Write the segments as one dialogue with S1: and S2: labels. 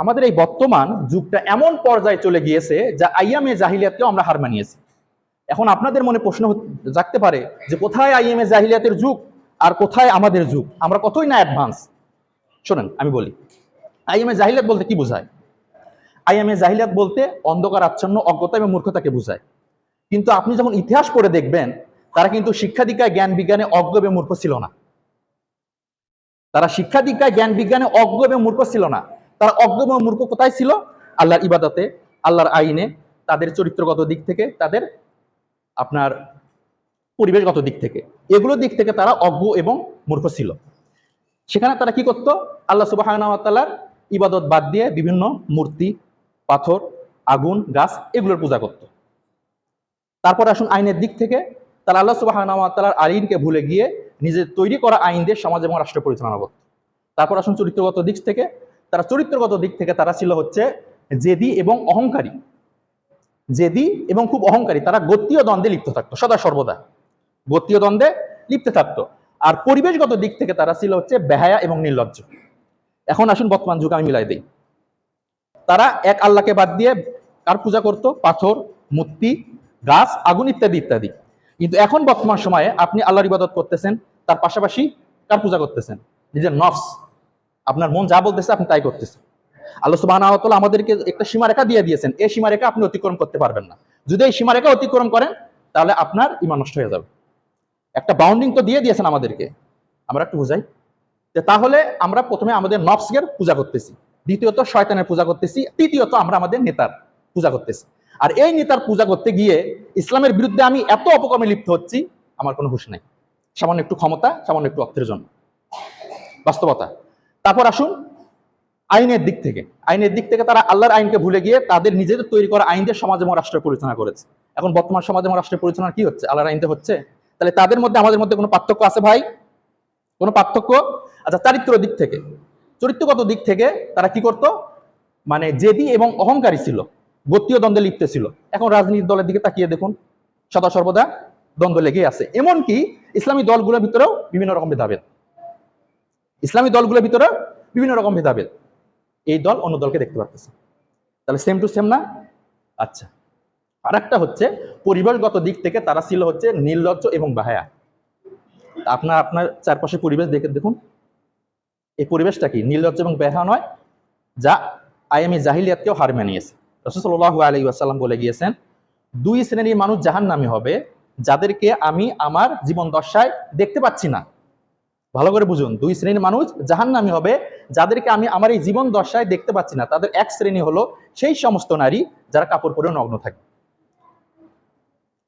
S1: আমাদের এই বর্তমান যুগটা এমন পর্যায়ে চলে গিয়েছে যা আইয়ামে জাহিলিয়াতকেও আমরা হার মানিয়েছি। এখন আপনাদের মনে প্রশ্ন জাগতে পারে যে কোথায় আইএমএ জাহিলিয়াতের যুগ আর কোথায় আমাদের যুগ? আমরা কতই না অ্যাডভান্স শোনেন, আমি বলি। আইএমএ জাহিলিয়াত বলতে কি বোঝায়? আইএমএ জাহিলিয়াত বলতে অন্ধকার, আচ্ছন্ন, অজ্ঞতা এবং মূর্খতাকে বোঝায়। কিন্তু আপনি যখন ইতিহাস পড়ে দেখবেন, তারা কিন্তু শিক্ষা দীক্ষায় জ্ঞান বিজ্ঞানে অজ্ঞ এবং মূর্খ ছিল না। তারা শিক্ষা দীক্ষায় জ্ঞান বিজ্ঞানে অজ্ঞ এবং মূর্খ ছিল না। তারা অজ্ঞ এবং মূর্খ কোথায় ছিল? আল্লাহর ইবাদতে, আল্লাহর আইনে, তাদের চরিত্রগত দিক থেকে, তাদের আপনার পরিবেশগত দিক থেকে। এগুলো দিক থেকে তারা অজ্ঞ এবং মূর্খ ছিল। সেখানে তারা কি করত? আল্লাহ সুবাহর ইবাদত বাদ দিয়ে বিভিন্ন মূর্তি, পাথর, আগুন, গাছ এগুলোর পূজা করত। তারপর আসুন আইনের দিক থেকে। তারা আল্লাহ সুবাহর আইনকে ভুলে গিয়ে নিজের তৈরি করা আইন দিয়ে সমাজ এবং রাষ্ট্র পরিচালনা করত। তারপর আসুন চরিত্রগত দিক থেকে। তারা চরিত্রগত দিক থেকে তারা ছিল হচ্ছে জেদি এবং অহংকারী। জেদি এবং খুব অহংকারী। তারা গোত্রীয় দ্বন্দ্বে লিপ্ত থাকতো, সদা সর্বদা। গোত্রীয় দ্বন্দ্বে লিপ্ত থাকতো। আর পরিবেশগত দিক থেকে তারা ছিল হচ্ছে বেহায়া এবং নির্লজ্জ। এখন আসুন বর্তমান যুগে, আমি মিলাই দিই। তারা এক আল্লাহকে বাদ দিয়ে কার পূজা করত? পাথর, মূর্তি, গাছ, আগুন ইত্যাদি ইত্যাদি। কিন্তু এখন বর্তমান সময়ে আপনি আল্লাহর ইবাদত করতেছেন, তার পাশাপাশি কার পূজা করতেছেন? নিজের নফস। আপনার মন যা বলতেছে আপনি তাই করতেছেন। আল্লাহ সুবাহ আমাদেরকে একটা সীমারেখা দিয়ে দিয়েছেন। এই সীমারেখা আপনি অতিক্রম করতে পারবেন না। যদি এই সীমারেখা অতিক্রম করেন, তাহলে আপনার ইমান নষ্ট হয়ে যাবে। একটা বাউন্ডিং তো দিয়ে দিয়েছেন আমাদেরকে। আমরা একটু বুঝাই। যে তাহলে আমরা প্রথমে আমাদের নফসের পূজা করতেছি। দ্বিতীয়ত শয়তানের পূজা করতেছি। তৃতীয়ত আমরা আমাদের নেতার পূজা করতেছি। আর এই নেতার পূজা করতে গিয়ে ইসলামের বিরুদ্ধে আমি এত অপকর্মে লিপ্ত হচ্ছি, আমার কোনো হুশ নাই। সামান্য একটু ক্ষমতা, সামান্য একটু অর্থের জন্য। বাস্তবতা। তারপর আসুন আইনের দিক থেকে। আইনের দিক থেকে তারা আল্লাহর আইনকে ভুলে গিয়ে তাদের নিজেদের তৈরি করা আইন দিয়ে সমাজ এবং রাষ্ট্র পরিচালনা করেছে। এখন বর্তমান সমাজ এবং রাষ্ট্রের পরিচালনা কি হচ্ছে? আল্লাহর আইনতে হচ্ছে? তাহলে তাদের মধ্যে, আমাদের মধ্যে কোনো পার্থক্য আছে ভাই? কোনো পার্থক্য? আচ্ছা চারিত্র দিক থেকে। চরিত্রগত দিক থেকে তারা কি করত? মানে জেদি এবং অহংকারী ছিল। গোত্রীয় দ্বন্দ্বে লিপ্ত ছিল। এখন রাজনীতির দলের দিকে তাকিয়ে দেখুন। সদা সর্বদা দ্বন্দ্ব লেগেই আছে। এমনকি ইসলামী দলগুলোর ভিতরেও বিভিন্ন রকম ভেদাভেদ। ইসলামী দলগুলোর ভিতরে বিভিন্ন রকম ভেদাভেদ। এই দল অন্য দলকে দেখতে পারতেছে। তাহলে সেম টু সেম না? আচ্ছা। আর একটা হচ্ছে, পরিবেশগত দিক থেকে তারা ছিল হচ্ছে নির্লজ্জ এবং বাহায়া। আপনার আপনার চারপাশে পরিবেশ দেখে দেখুন। এই পরিবেশটা কি? নির্লজ্জ এবং বেহা নয়, যা আইএমএ জাহিলিয়াতকেও হার মানিয়েছে। রসুল্লাহ আলী আসাল্লাম বলে গিয়েছেন, দুই শ্রেণির মানুষ জাহান্নামী হবে, যাদেরকে আমি আমার জীবন দশায় দেখতে পাচ্ছি না। ভালো করে বুঝুন, দুই শ্রেণির মানুষ জাহান্নামী হবে, যাদেরকে আমি আমার এই জীবন দশায় দেখতে পাচ্ছি না, তাদের এক শ্রেণি হলো সেই সমস্ত নারী যারা কাপড় পরেও নগ্ন থাকে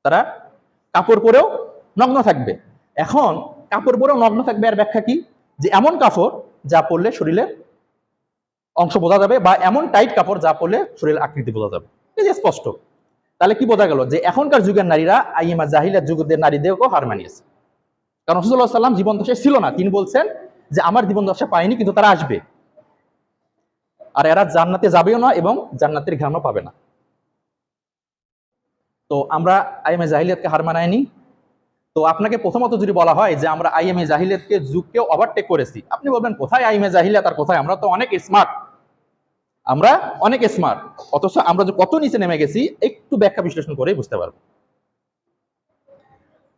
S1: তারা কাপড় পরেও নগ্ন থাকবে। এখন কাপড় পরেও নগ্ন থাকবে আর ব্যাখ্যা কি? যে এমন কাপড় যা পরলে শরীরের অংশ বোঝা যাবে বা এমন টাইট কাপড় যা পরলে শরীরের আকৃতি বোঝা যাবে। এই যে স্পষ্ট। তাহলে কি বোঝা গেল যে এখনকার যুগের নারীরা আইএমা জাহিলার যুগদের নারীদেরকেও হার মানিয়েছে। কারণ রসুল্লাহ সাল্লাম জীবন দশায় ছিল না। তিনি বলছেন যে, আমার জীবন দশা পায়নি, কিন্তু তারা আসবে। আর এরা জান্নাতে যাবেও না এবং জান্নাতের ঘ্রাণও পাবে না। তো আমরা আইএমএ জাহিলিয়াতকে হার মানায়নি। তো আপনাকে প্রথমত যদি বলা হয় যে, আমরা আইএমএ জাহিলিয়াতকে যুগকেও ওভারটেক করেছি, আপনি বলবেন, কোথায় আইএমএ জাহিলিয়াত আর কোথায়? আমরা তো অনেক স্মার্ট আমরা অনেক স্মার্ট অথচ আমরা যে কত নিচে নেমে গেছি, একটু ব্যাখ্যা বিশ্লেষণ করেই বুঝতে পারব।